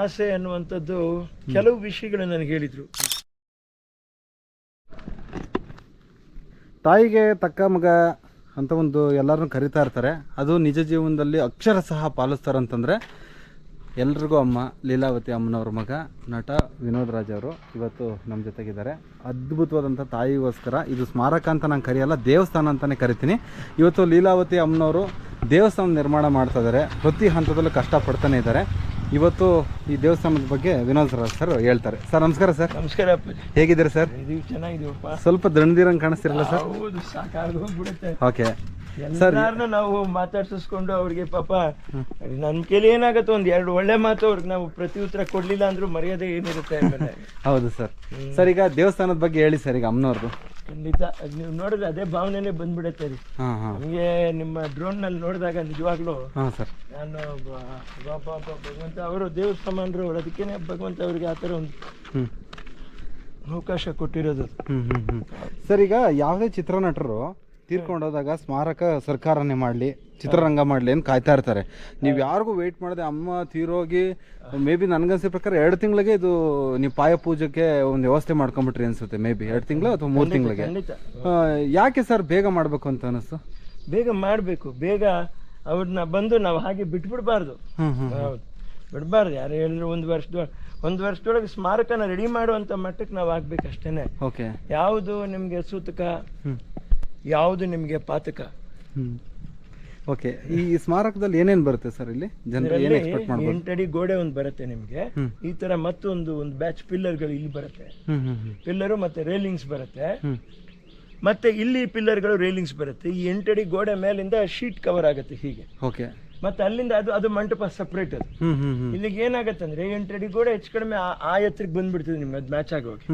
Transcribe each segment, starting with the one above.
ಆಸೆ ಅನ್ನುವಂಥದ್ದು ಕೆಲವು ವಿಷಯಗಳು ನನಗೆ ಹೇಳಿದರು. ತಾಯಿಗೆ ತಕ್ಕ ಮಗ ಅಂತ ಒಂದು ಎಲ್ಲರನ್ನು ಕರಿತಾ ಇರ್ತಾರೆ. ಅದು ನಿಜ ಜೀವನದಲ್ಲಿ ಅಕ್ಷರ ಸಹ ಪಾಲಿಸ್ತಾರೆ ಅಂತಂದರೆ ಎಲ್ರಿಗೂ ಅಮ್ಮ ಲೀಲಾವತಿ ಅಮ್ಮನವ್ರ ಮಗ ನಟ ವಿನೋದ್ ರಾಜ್ ಅವರು ಇವತ್ತು ನಮ್ಮ ಜೊತೆಗಿದ್ದಾರೆ. ಅದ್ಭುತವಾದಂಥ ತಾಯಿಗೋಸ್ಕರ ಇದು ಸ್ಮಾರಕ ಅಂತ ನಾನು ಕರೆಯಲ್ಲ ದೇವಸ್ಥಾನ ಅಂತಲೇ ಕರಿತೀನಿ. ಇವತ್ತು ಲೀಲಾವತಿ ಅಮ್ಮನವರು ದೇವಸ್ಥಾನ ನಿರ್ಮಾಣ ಮಾಡ್ತಾ ಇದ್ದಾರೆ. ಪ್ರತಿ ಹಂತದಲ್ಲೂ ಕಷ್ಟಪಡ್ತಾನೆ ಇದ್ದಾರೆ. ಇವತ್ತು ಈ ದೇವಸ್ಥಾನದ ಬಗ್ಗೆ ವಿನೋದ್ ಸರ್ ಸರ್ ಹೇಳ್ತಾರೆ. ಸರ್ ನಮಸ್ಕಾರ ಸರ್. ನಮಸ್ಕಾರ ಅಪ್ಪಾಜಿ. ಹೇಗಿದ್ದೀರಿ ಸರ್? ಇದೀವಿ ಚೆನ್ನಾಗಿದೀವಪ್ಪ ಸ್ವಲ್ಪ ದಣದಿರಂಗೆ ಕಾಣಿಸ್ತಿರಲ್ಲ ಸರ್? ಹೌದು ಸಾಕಾಗಿ ಹೋಗ್ಬಿಡುತ್ತೆ. ಓಕೆ. ಎಲ್ಲಾರನ್ನೂ ನಾವು ಮಾತಾಡ್ಸಿಸ್ಕೊಂಡು ಅವ್ರಿಗೆ ಪಾಪ ನನ್ ಕೇಳಿ ಏನಾಗುತ್ತೆ ಒಂದ್ ಎರಡು ಒಳ್ಳೆ ಮಾತು ಅವ್ರಿಗೆ ನಾವು ಪ್ರತಿ ಉತ್ತರ ಕೊಡ್ಲಿಲ್ಲ ಅಂದ್ರೂ ಮರ್ಯಾದೆ ಏನಿರುತ್ತೆ ಆಮೇಲೆ. ಹೌದು ಸರ್. ಸರ್ ಈಗ ದೇವಸ್ಥಾನದ ಬಗ್ಗೆ ಹೇಳಿ ಸರ್ ಈಗ ಅಮ್ಮನವ್ರದ್ದು ಖಂಡಿತ. ಅದ್ ನೀವು ನೋಡಿದ್ರೆ ಅದೇ ಭಾವನೆನೇ ಬಂದ್ಬಿಡುತ್ತೆ ರೀ. ಹಾಂ ಹಾಂ. ನಮಗೆ ನಿಮ್ಮ ಡ್ರೋನ್ನಲ್ಲಿ ನೋಡಿದಾಗ ನಿಜವಾಗ್ಲೂ ಹಾಂ ಸರ್. ನಾನು ಬ- ಬ- ಭಗವಂತ ಅವರು ದೇವ್ರ ಸಮಾನರು ಅದಕ್ಕೇನೆ ಭಗವಂತ ಅವರಿಗೆ ಆ ಥರ ಒಂದು ಹ್ಞೂ ಅವಕಾಶ ಕೊಟ್ಟಿರೋದು. ಹ್ಞೂ ಹ್ಞೂ ಸರ್ ಈಗ ಯಾವುದೇ ಚಿತ್ರನಟರು ತೀರ್ಕೊಂಡೋದಾಗ ಸ್ಮಾರಕ ಸರ್ಕಾರನೇ ಮಾಡಲಿ ಚಿತ್ರರಂಗ ಮಾಡಲಿ ಅಂತ ಕಾಯ್ತಾ ಇರ್ತಾರೆ. ನೀವು ಯಾರಿಗೂ ವೆಯ್ಟ್ ಮಾಡದೆ ಅಮ್ಮ ತೀರೋಗಿ ಮೇ ಬಿ ನನಗನ್ಸಿದ ಪ್ರಕಾರ ಎರಡು ತಿಂಗಳಿಗೆ ಇದು ನೀವು ಪಾಯ ಪೂಜೆಗೆ ಒಂದು ವ್ಯವಸ್ಥೆ ಮಾಡ್ಕೊಂಬಿಟ್ರಿ ಅನ್ಸುತ್ತೆ ಮೇ ಬಿ ಎರಡು ತಿಂಗಳು ಅಥವಾ ಮೂರು ತಿಂಗಳಿಗೆ. ಯಾಕೆ ಸರ್ ಬೇಗ ಮಾಡಬೇಕು ಅಂತ ಅನಿಸ್ತು? ಬೇಗ ಮಾಡಬೇಕು ಬೇಗ ಅವ್ರನ್ನ ಬಂದು ನಾವು ಹಾಗೆ ಬಿಟ್ಬಿಡ್ಬಾರ್ದು. ಹ್ಞೂ ಹ್ಞೂ ಹೌದು ಬಿಡಬಾರ್ದು. ಯಾರು ಹೇಳಿದ್ರು ಒಂದು ವರ್ಷದ ಒಂದು ವರ್ಷದೊಳಗೆ ಸ್ಮಾರಕನ ರೆಡಿ ಮಾಡುವಂಥ ಮಟ್ಟಕ್ಕೆ ನಾವು ಆಗ್ಬೇಕು ಅಷ್ಟೇನೆ ಓಕೆ ಯಾವುದು ನಿಮಗೆ ಸೂತಕ? ಯಾವುದು ನಿಮಗೆ ಪಾತಕ? ಓಕೆ ಈ ಸ್ಮಾರಕದಲ್ಲಿ ಏನೇನು ಬರುತ್ತೆ ಸರ್ ಇಲ್ಲಿ? ಜನರು ಏನು ಎಕ್ಸ್ಪೆಕ್ಟ್ ಮಾಡ್ಬೋದು? ಎಂಟಡಿ ಗೋಡೆ ಒಂದು ಬರುತ್ತೆ ನಿಮಗೆ. ಈ ತರ ಮತ್ತೊಂದು ಒಂದು ಬ್ಯಾಚ್ ಪಿಲ್ಲರ್ಗಳು ಇಲ್ಲಿ ಬರುತ್ತೆ. ಪಿಲ್ಲರು ಮತ್ತೆ ರೇಲಿಂಗ್ಸ್ ಬರುತ್ತೆ. ಮತ್ತೆ ಇಲ್ಲಿ ಪಿಲ್ಲರ್ಗಳು ರೇಲಿಂಗ್ಸ್ ಬರುತ್ತೆ. ಈ ಎಂಟಡಿ ಗೋಡೆ ಮೇಲಿಂದ ಶೀಟ್ ಕವರ್ ಆಗುತ್ತೆ ಹೀಗೆ. ಓಕೆ ಮತ್ತೆ ಅಲ್ಲಿಂದ ಅದು ಅದು ಮಂಟಪ ಸಪ್ರೇಟ್ ಅದು. ಇಲ್ಲಿಗೆ ಏನಾಗುತ್ತೆ ಅಂದ್ರೆ ಅಡಿ ಗೋಡೆ ಹೆಚ್ಚು ಕಡಿಮೆ ಆ- ಎತ್ತರಕ್ಕೆ ಬಂದ್ಬಿಡ್ತದೆ ನಿಮ್ಗೆ ಅದು ಮ್ಯಾಚ್ ಆಗೋಗಿ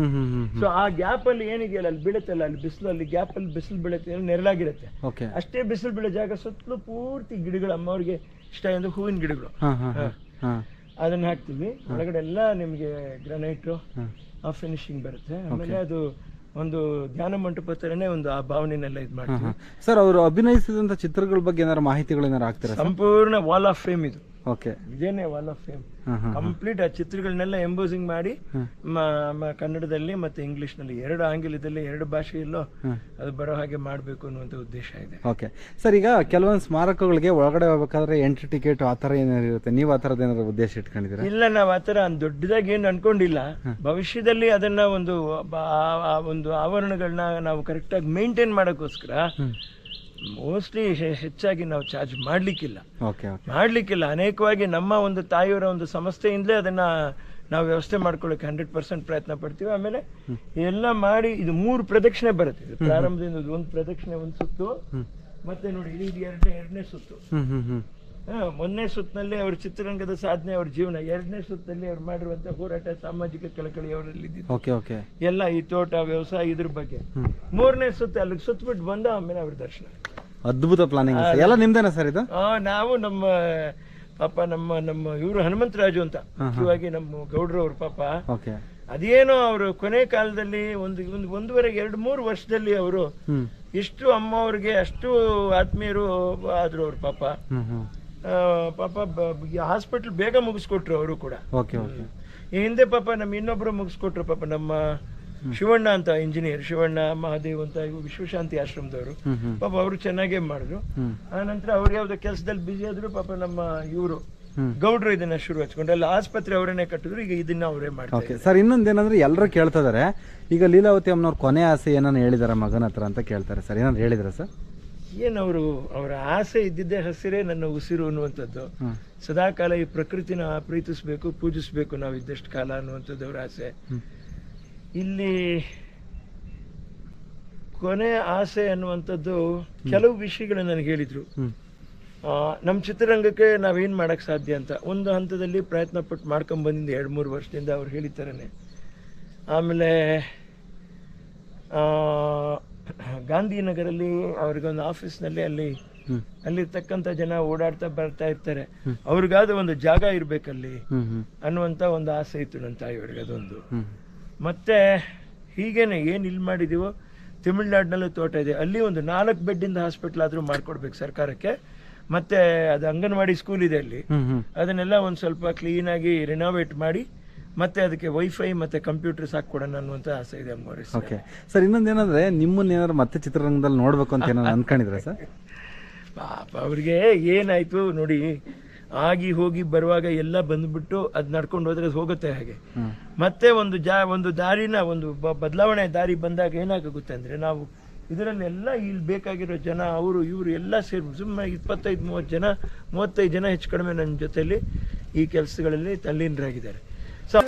ಸೊ ಆ ಗ್ಯಾಪ್ ಅಲ್ಲಿ ಏನಿದೆಯಲ್ಲ ಅಲ್ಲಿ ಬೀಳುತ್ತಲ್ಲ ಅಲ್ಲಿ ಬಿಸಿಲು ಅಲ್ಲಿ ಗ್ಯಾಪ್ ಅಲ್ಲಿ ಬಿಸಿಲು ಬೀಳುತ್ತೆ ನೆರಳಾಗಿರುತ್ತೆ. ಅಷ್ಟೇ ಬಿಸಿಲು ಬೀಳೋ ಜಾಗ ಸುತ್ತಲೂ ಪೂರ್ತಿ ಗಿಡಗಳು ಅಮ್ಮವ್ರಿಗೆ ಇಷ್ಟ ಅಂದ್ರೆ ಹೂವಿನ ಗಿಡಗಳು. ಅದನ್ನ ಹಾಕ್ತೀವಿ. ಒಳಗಡೆ ಎಲ್ಲ ನಿಮ್ಗೆ ಗ್ರಾನೈಟ್ ಆ ಫಿನಿಶಿಂಗ್ ಬರುತ್ತೆ. ಆಮೇಲೆ ಅದು ಒಂದು ಧ್ಯಾನ ಮಂಟಪ ಥರನೇ ಒಂದು ಆ ಭಾವನೆನೆಲ್ಲ ಇದು ಮಾಡ್ತೀವಿ. ಸರ್ ಅವರು ಅಭಿನಯಿಸಿದಂಥ ಚಿತ್ರಗಳ ಬಗ್ಗೆ ಏನಾರು ಮಾಹಿತಿಗಳು ಏನಾರು ಆಗ್ತಾರೆ ಸಂಪೂರ್ಣ ವಾಲ್ ಆಫ್ ಫೇಮ್ ಇದು. ಓಕೆ. ಇದೇನೆ ವಾಲ್ ಆಫ್ ಫೇಮ್ ಕಂಪ್ಲೀಟ್ ಆ ಚಿತ್ರಗಳನ್ನೆಲ್ಲ ಎಂಬೋಸಿಂಗ್ ಮಾಡಿ ಕನ್ನಡದಲ್ಲಿ ಮತ್ತೆ ಇಂಗ್ಲಿಷ್ನಲ್ಲಿ ಎರಡು ಆಂಗ್ಲದಲ್ಲಿ ಎರಡು ಭಾಷೆಯಲ್ಲೂ. ಅದು ಬರೋ ಹಾಗೆ ಮಾಡಬೇಕು ಅನ್ನುವಂತ ಉದ್ದೇಶ ಇದೆ. ಓಕೆ. ಸರ್ ಈಗ ಕೆಲವೊಂದು ಸ್ಮಾರಕಗಳಿಗೆ ಒಳಗಡೆ ಹೋಗ್ಬೇಕಾದ್ರೆ ಎಂಟ್ರಿ ಟಿಕೆಟ್ ಆ ತರ ಏನಾದ್ರು ಇರುತ್ತೆ? ನೀವು ಆ ತರದ ಏನಾದ್ರು ಉದ್ದೇಶ ಇಟ್ಕೊಂಡಿದ್ದೀರಾ? ಇಲ್ಲ ನಾವು ತರ ದೊಡ್ಡದಾಗಿ ಏನು ಅನ್ಕೊಂಡಿಲ್ಲ. ಭವಿಷ್ಯದಲ್ಲಿ ಅದನ್ನ ಒಂದು ಆ- ಆ ಒಂದು ಆವರಣಗಳನ್ನ ನಾವು ಕರೆಕ್ಟಾಗಿ ಮೇಂಟೈನ್ ಮಾಡೋಕ್ಕೋಸ್ಕರ. ಮೋಸ್ಟ್ಲಿ ಹೆಚ್ಚಾಗಿ ನಾವು ಚಾರ್ಜ್ ಮಾಡ್ಲಿಕ್ಕಿಲ್ಲ. ಮಾಡ್ಲಿಕ್ಕಿಲ್ಲ. ಅನೇಕವಾಗಿ ನಮ್ಮ ಒಂದು ತಾಯಿಯವರ ಒಂದು ಸಂಸ್ಥೆಯಿಂದಲೇ ಅದನ್ನ ನಾವು ವ್ಯವಸ್ಥೆ ಮಾಡ್ಕೊಳ್ಳೋಕೆ ಹಂಡ್ರೆಡ್ ಪರ್ಸೆಂಟ್ ಪ್ರಯತ್ನ ಪಡ್ತೀವಿ. ಆಮೇಲೆ ಎಲ್ಲ ಮಾಡಿ ಇದು ಮೂರು ಪ್ರದಕ್ಷಿಣೆ ಬರುತ್ತೆ. ಇದು ಪ್ರಾರಂಭದಿಂದ ಒಂದು ಪ್ರದಕ್ಷಿಣೆ ಒಂದು ಸುತ್ತು ಮತ್ತೆ ನೋಡಿ ಇದು ಎರಡನೇ ಎರಡನೇ ಸುತ್ತು. ಮೊನ್ನೆ ಸುತ್ತಿನಲ್ಲಿ ಅವ್ರ ಚಿತ್ರರಂಗದ ಸಾಧನೆ ಅವ್ರ ಜೀವನ. ಎರಡನೇ ಸುತ್ತಲ್ಲಿ ಅವ್ರು ಮಾಡಿರುವಂತ ಹೋರಾಟ ಸಾಮಾಜಿಕ ಕಳಕಳಿ ಅವರಲ್ಲಿ ಎಲ್ಲ ಈ ತೋಟ ವ್ಯವಸಾಯ ಇದ್ರ ಬಗ್ಗೆ. ಮೂರನೇ ಸುತ್ತ ಅಲ್ಲಿಗೆ ಸುತ್ತಬಿಟ್ಟು ಬಂದ ಆಮೇಲೆ ಅವ್ರ ದರ್ಶನ. ಅದ್ಭುತ ಪ್ಲಾನಿಂಗ್ ಎಲ್ಲ ನಿಮ್ದೇನಾ ಸರ್ ಇದು? ನಾವು ನಮ್ಮ ಪಾಪ ನಮ್ಮ ನಮ್ಮ ಇವರು ಹನುಮಂತರಾಜು ಅಂತ. ಮುಖ್ಯವಾಗಿ ನಮ್ಮ ಗೌಡ್ರು ಅವ್ರ ಪಾಪ. ಅದೇನೋ ಅವರು ಕೊನೆ ಕಾಲದಲ್ಲಿ ಒಂದು ಒಂದು ಒಂದೂವರೆ ಎರಡು ಮೂರು ವರ್ಷದಲ್ಲಿ ಅವರು ಇಷ್ಟು ಅಮ್ಮ ಅವ್ರಿಗೆ ಅಷ್ಟು ಆತ್ಮೀಯರು ಆದ್ರು ಅವ್ರ ಪಾಪ. ಪಾಪ ಹಾಸ್ಪಿಟಲ್ ಬೇಗ ಮುಗಿಸ್ಕೊಟ್ರು ಅವರು ಕೂಡ. ಓಕೆ ಓಕೆ ಈ ಹಿಂದೆ ಪಾಪ ನಮ್ಮ ಇನ್ನೊಬ್ರು ಮುಗಿಸ್ಕೊಟ್ರು ಪಾಪ ನಮ್ಮ ಶಿವಣ್ಣ ಅಂತ ಇಂಜಿನಿಯರ್ ಶಿವಣ್ಣ ಮಹಾದೇವ್ ಅಂತ ವಿಶ್ವಶಾಂತಿ ಆಶ್ರಮದವರು. ಪಾಪ ಅವರು ಚೆನ್ನಾಗೇ ಮಾಡಿದ್ರು. ಆ ನಂತರ ಅವ್ರು ಯಾವ್ದೋ ಕೆಲಸದಲ್ಲಿ ಬಿಜಿ ಆದ್ರು ಪಾಪ ನಮ್ಮ ಇವರು ಗೌಡ್ರು ಇದನ್ನ ಶುರು ಹಚ್ಕೊಂಡು ಅಲ್ಲಿ ಆಸ್ಪತ್ರೆ ಅವರೇನೆ ಕಟ್ಟಿದ್ರು ಈಗ ಇದನ್ನ ಅವರೇ ಮಾಡ್ತಾರೆ ಓಕೆ ಸರ್ ಇನ್ನೊಂದೇನಂದ್ರೆ ಎಲ್ಲರೂ ಕೇಳ್ತಾ ಇದಾರೆ. ಈಗ ಲೀಲಾವತಿ ಅಮ್ಮನವ್ರ ಕೊನೆ ಆಸೆ ಏನಾನ ಹೇಳಿದಾರ ಮಗನ ಹತ್ರ ಅಂತ ಕೇಳ್ತಾರೆ. ಸರ್ ಏನಾದ್ರು ಹೇಳಿದ್ರ ಸರ್ ಏನವರು ಅವರ ಆಸೆ ಇದ್ದಿದ್ದೇ ಹಸಿರೇ ನನ್ನ ಉಸಿರು ಅನ್ನುವಂಥದ್ದು. ಸದಾಕಾಲ ಈ ಪ್ರಕೃತಿನ ಪ್ರೀತಿಸ್ಬೇಕು ಪೂಜಿಸ್ಬೇಕು ನಾವು ಇದ್ದಷ್ಟು ಕಾಲ ಅನ್ನುವಂಥದ್ದು ಅವರ ಆಸೆ ಇಲ್ಲಿ ಕೊನೆ ಆಸೆ ಅನ್ನುವಂಥದ್ದು ಕೆಲವು ವಿಷಯಗಳು ನನಗೆ ಹೇಳಿದ್ರು. ನಮ್ಮ ಚಿತ್ರರಂಗಕ್ಕೆ ನಾವೇನು ಮಾಡೋಕ್ಕೆ ಸಾಧ್ಯ ಅಂತ. ಒಂದು ಹಂತದಲ್ಲಿ ಪ್ರಯತ್ನ ಪಟ್ಟು ಮಾಡ್ಕೊಂಡ್ ಬಂದಿದ್ದು ಎರಡು ಮೂರು ವರ್ಷದಿಂದ ಅವ್ರು ಹೇಳಿತಾರನೆ ಆಮೇಲೆ ಆ, ಗಾಂಧಿನಗರಲ್ಲಿ ಅವ್ರಿಗೊಂದು ಆಫೀಸ್ನಲ್ಲಿ ಅಲ್ಲಿ ಅಲ್ಲಿ ಅಲ್ಲಿರ್ತಕ್ಕಂಥ ಜನ ಓಡಾಡ್ತಾ ಬರ್ತಾ ಇರ್ತಾರೆ. ಅವ್ರಿಗಾದ ಒಂದು ಜಾಗ ಇರ್ಬೇಕಲ್ಲಿ ಅನ್ನುವಂತ ಅನ್ನುವಂಥ ಒಂದು ಆಸೆ ಇತ್ತು ನನ್ನ ತಾಯಿಯವ್ರಿಗೆ ಅದೊಂದು. ಮತ್ತೆ ಹೀಗೇನೆ ಏನು ಇಲ್ಲಿ ಮಾಡಿದೀವೋ? ತಮಿಳ್ನಾಡಿನಲ್ಲೂ ತೋಟ ಇದೆ. ಅಲ್ಲಿ ಒಂದು ನಾಲ್ಕು ಬೆಡ್ಡಿಂದ ಹಾಸ್ಪಿಟ್ಲ್ ಆದರೂ ಮಾಡ್ಕೊಡ್ಬೇಕು ಸರ್ಕಾರಕ್ಕೆ. ಮತ್ತೆ ಅದು ಅಂಗನವಾಡಿ ಸ್ಕೂಲ್ ಇದೆ ಅಲ್ಲಿ. ಅದನ್ನೆಲ್ಲ ಒಂದು ಸ್ವಲ್ಪ ಕ್ಲೀನಾಗಿ ರಿನೋವೇಟ್ ಮಾಡಿ ಮತ್ತೆ ಅದಕ್ಕೆ ವೈಫೈ ಮತ್ತೆ ಕಂಪ್ಯೂಟರ್ಸ್ ಕೊಡೋಣ ಅನ್ನುವಂಥ ಆಸೆ ಇದೆ ಅಂಬರೀಶ್ ಓಕೆ ಸರ್ ಇನ್ನೊಂದೇನಂದ್ರೆ ನಿಮ್ಮನ್ನ ಏನಾದ್ರು ಮತ್ತೆ ಚಿತ್ರರಂಗದಲ್ಲಿ ನೋಡ್ಬೇಕು ಅಂತ ಏನಾದ್ರು ಅನ್ಕೊಂಡಿದ್ರೆ ಸರ್? ಪಾಪ ಅವ್ರಿಗೆ ಏನಾಯ್ತು ನೋಡಿ ಆಗಿ ಹೋಗಿ ಬರುವಾಗ ಎಲ್ಲ ಬಂದ್ಬಿಟ್ಟು ಅದ್ ನಡ್ಕೊಂಡು ಹೋದ್ರೆ ಅದು ಹೋಗುತ್ತೆ ಹಾಗೆ. ಮತ್ತೆ ಒಂದು ಜಾ ಒಂದು ದಾರಿನ ಒಂದು ಬದಲಾವಣೆ ದಾರಿ ಬಂದಾಗ ಏನಾಗುತ್ತೆ ಅಂದ್ರೆ ನಾವು ಇದರಲ್ಲೆಲ್ಲ ಇಲ್ಲಿ ಬೇಕಾಗಿರೋ ಜನ ಅವರು ಇವರು ಎಲ್ಲ ಸೇರಿ ಸುಮ್ಮನೆ ಇಪ್ಪತ್ತೈದು ಮೂವತ್ತು ಜನ ಮೂವತ್ತೈದು ಜನ ಹೆಚ್ಚು ಕಡಿಮೆ ನನ್ನ ಜೊತೆಯಲ್ಲಿ ಈ ಕೆಲಸಗಳಲ್ಲಿ ತಲ್ಲೀನರಾಗಿದ್ದಾರೆ. ಸೊ